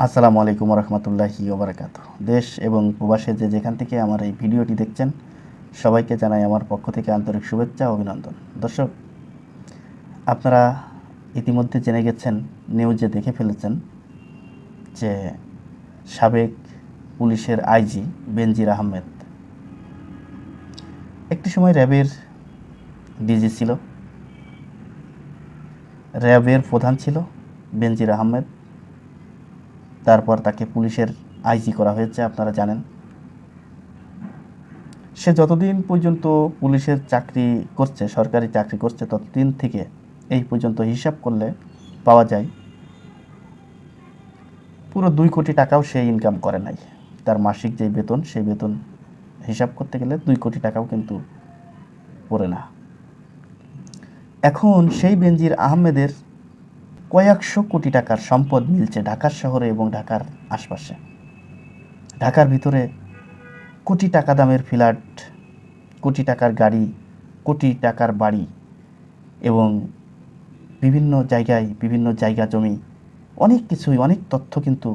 আসসালামু আলাইকুম রহমতুল্লাহি ওবরাকাত দেশ এবং প্রবাসে যে যেখান থেকে আমার এই ভিডিওটি দেখছেন, সবাইকে জানাই আমার পক্ষ থেকে আন্তরিক শুভেচ্ছা অভিনন্দন। দর্শক, আপনারা ইতিমধ্যে জেনে গেছেন নিউজে দেখে ফেলেছেন যে সাবেক পুলিশের আইজি বেনজির আহমেদ একটি সময় র্যাবের ডিজি ছিল, র্যাবের প্রধান ছিল বেনজির আহমেদ। তারপর তাকে পুলিশের আইজি করা হয়েছে, আপনারা জানেন। সে যতদিন পর্যন্ত পুলিশের চাকরি করছে, সরকারি চাকরি করছে, ততদিন থেকে এই পর্যন্ত হিসাব করলে পাওয়া যায়, পুরো দুই কোটি টাকাও সে ইনকাম করে নাই। তার মাসিক যে বেতন সেই বেতন হিসাব করতে গেলে দুই কোটি টাকাও কিন্তু পড়ে না। এখন সেই বেনজির আহমেদের কয়েকশো কোটি টাকার সম্পদ মিলছে ঢাকার শহরে এবং ঢাকার আশপাশে। ঢাকার ভিতরে কোটি টাকা দামের ফ্ল্যাট, কোটি টাকার গাড়ি, কোটি টাকার বাড়ি এবং বিভিন্ন জায়গায় বিভিন্ন জায়গা জমি, অনেক কিছুই, অনেক তথ্য কিন্তু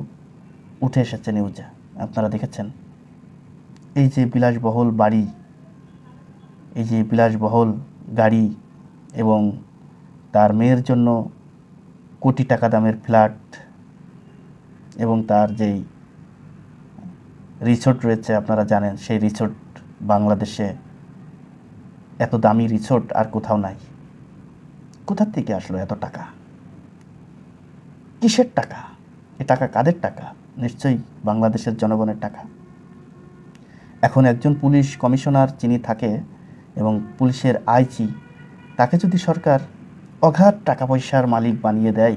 উঠে এসেছে নিউজে আপনারা দেখেছেন? এই যে বিলাসবহুল বাড়ি, এই যে বিলাসবহুল গাড়ি এবং তার মেয়ের জন্য কোটি টাকা দামের ফ্ল্যাট এবং তার যেই রিসোর্ট রয়েছে, আপনারা জানেন, সেই রিসোর্ট বাংলাদেশে এত দামি রিসোর্ট আর কোথাও নাই। কোথার থেকে আসলো এত টাকা? কিসের টাকা? এ টাকা কাদের টাকা? নিশ্চয়ই বাংলাদেশের জনগণের টাকা। এখন একজন পুলিশ কমিশনার যিনি থাকে এবং পুলিশের আইজি, তাকে যদি সরকার অগাধ টাকা পয়সার মালিক বানিয়ে দেয়।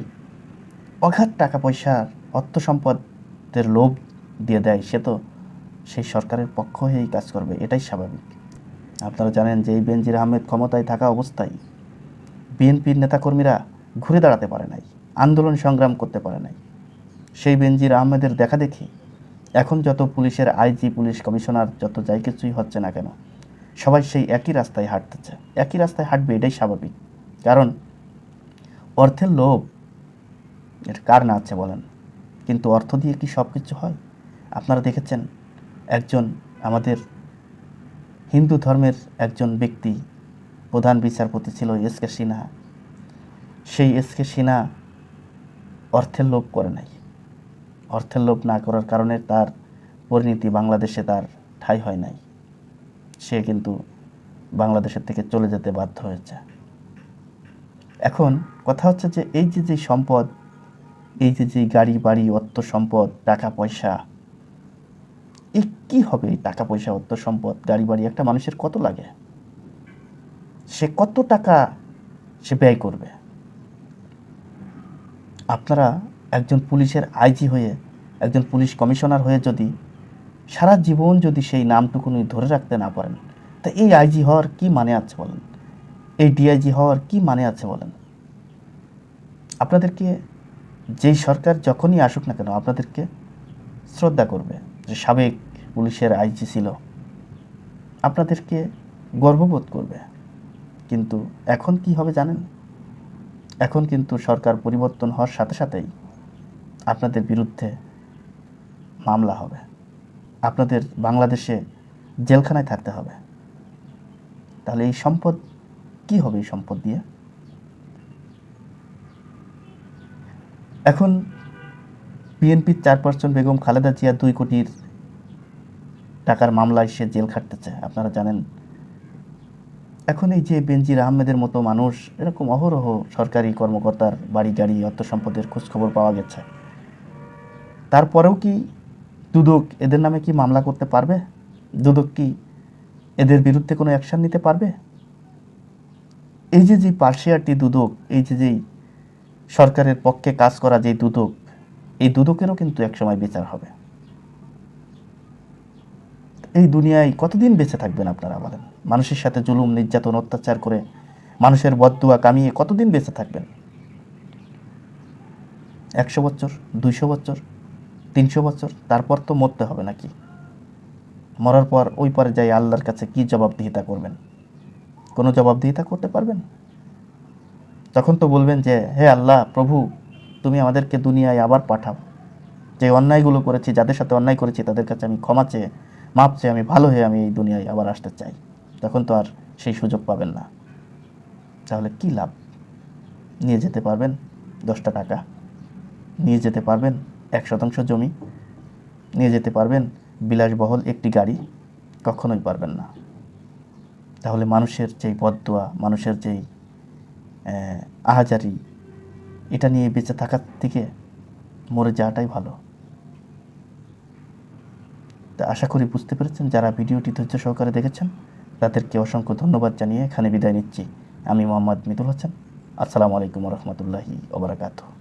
অঘাত টাকা পয়সার অর্থ সম্পদের লোভ দিয়ে দেয়। সে তো সেই সরকারের পক্ষ হয়েই কাজ করবে, এটাই স্বাভাবিক। আপনারা জানেন যে এই বেনজির আহমেদ ক্ষমতায় থাকা অবস্থায় বিএনপির নেতাকর্মীরা ঘুরে দাঁড়াতে পারে নাই, আন্দোলন সংগ্রাম করতে পারে নাই। সেই বেনজির আহমেদের দেখা দেখি এখন যত পুলিশের আইজি, পুলিশ কমিশনার, যত যাই কিছুই হচ্ছে না কেন, সবাই সেই একই রাস্তায় হাঁটতেছে। একই রাস্তায় হাঁটবে, এটাই স্বাভাবিক। কারণ অর্থের লোভ এটা কার না আছে বলেন। কিন্তু অর্থ দিয়ে কি সব কিছু হয়? আপনারা দেখেছেন, একজন আমাদের হিন্দু ধর্মের একজন ব্যক্তি, প্রধান বিচারপতি ছিল এস কে সিনহা। সেই এস কে সিনহা অর্থের লোভ করে নাই। অর্থের লোভ না করার কারণে তার পরিণতি বাংলাদেশে তার ঠাঁই হয় নাই। সে কিন্তু বাংলাদেশের থেকে চলে যেতে বাধ্য হয়েছে। এখন কথা হচ্ছে যে এই যে যে সম্পদ, এই যে যে গাড়ি, বাড়ি, অর্থ সম্পদ, টাকা, পয়সা, এ কি হবে এই টাকা, পয়সা, অর্থ সম্পদ, গাড়ি, বাড়ি, একটা মানুষের কত লাগে? সে কত টাকা সে ব্যয় করবে? আপনারা একজন পুলিশের আইজি হয়ে, একজন পুলিশ কমিশনার হয়ে যদি সারা জীবন যদি সেই নামটুকুনি ধরে রাখতে না পারেন, তা এই আইজি হওয়ার কি মানে আছে বলেন? এই ডিআইজি হওয়ার কি মানে আছে বলেন? আপনাদেরকে যেই সরকার যখনই আসুক না কেন, আপনাদেরকে শ্রদ্ধা করবে যে সাবেক পুলিশের আইজি ছিল। আপনাদেরকে গর্ববোধ করবে। কিন্তু এখন কি হবে জানেন? এখন কিন্তু সরকার পরিবর্তন হওয়ার সাথে সাথেই আপনাদের বিরুদ্ধে মামলা হবে। আপনাদের বাংলাদেশে জেলখানায় থাকতে হবে। তাহলে এই সম্পদ কি হবে এই সম্পদ দিয়ে? এখন বিএনপির চেয়ারপারসন বেগম খালেদা জিয়া দুই কোটির টাকার মামলায় সে জেল খাটতেছে, আপনারা জানেন। এখন এই যে বেনজির আহমেদের মতো মানুষ, এরকম অহরহ সরকারি কর্মকর্তার বাড়ি গাড়ি, অর্থ সম্পদের খোঁজখবর পাওয়া গেছে। তারপরেও কি দুদক এদের নামে কি মামলা করতে পারবে? দুদক কি এদের বিরুদ্ধে কোনো অ্যাকশন নিতে পারবে? এই যে যে পার্সিয়াটি দুদক এই যে যেই সরকারের পক্ষে কাজ করা যে দুদক, এই দুদকেরও কিন্তু একসময় বিচার হবে। এই দুনিয়ায় কতদিন বেঁচে থাকবেন আপনারা বলেন? মানুষের সাথে জুলুম, নির্যাতন, অত্যাচার করে মানুষের বদুয়া কামিয়ে কতদিন বেঁচে থাকবেন? একশো বছর, দুইশো বছর, তিনশো বছর, তারপর তো মরতে হবে নাকি? মরার পর ওই পরে যাই আল্লাহর কাছে কি জবাবদিহিতা করবেন? কোনো জবাবদিহিতা করতে পারবেন? তখন তো বলবেন যে, হে আল্লাহ, প্রভু, তুমি আমাদেরকে দুনিয়ায় আবার পাঠাও। যে অন্যায়গুলো করেছি, যাদের সাথে অন্যায় করেছি, তাদের কাছে আমি ক্ষমা চেয়ে মাপ চেয়ে, আমি ভালো হয়ে আমি এই দুনিয়ায় আবার আসতে চাই। তখন তো আর সেই সুযোগ পাবেন না। তাহলে কি লাভ? নিয়ে যেতে পারবেন দশটা টাকা। নিয়ে যেতে পারবেন এক শতাংশ জমি। নিয়ে যেতে পারবেন বিলাসবহল একটি গাড়ি। কখনোই পারবেন না। তাহলে মানুষের যেই বদদোয়া, মানুষের যেই আহাজারি, এটা নিয়ে বেঁচে থাকার থেকে মরে যাওয়াটাই ভালো। তা আশা করি বুঝতে পেরেছেন, যারা ভিডিওটি ধৈর্য সহকারে দেখেছেন, তাদেরকে অসংখ্য ধন্যবাদ জানিয়ে এখানে বিদায় নিচ্ছি। আমি মোহাম্মদ মিতুল হোসেন। আসসালামু আলাইকুম রহমতুল্লাহি ওবরাকাতুহ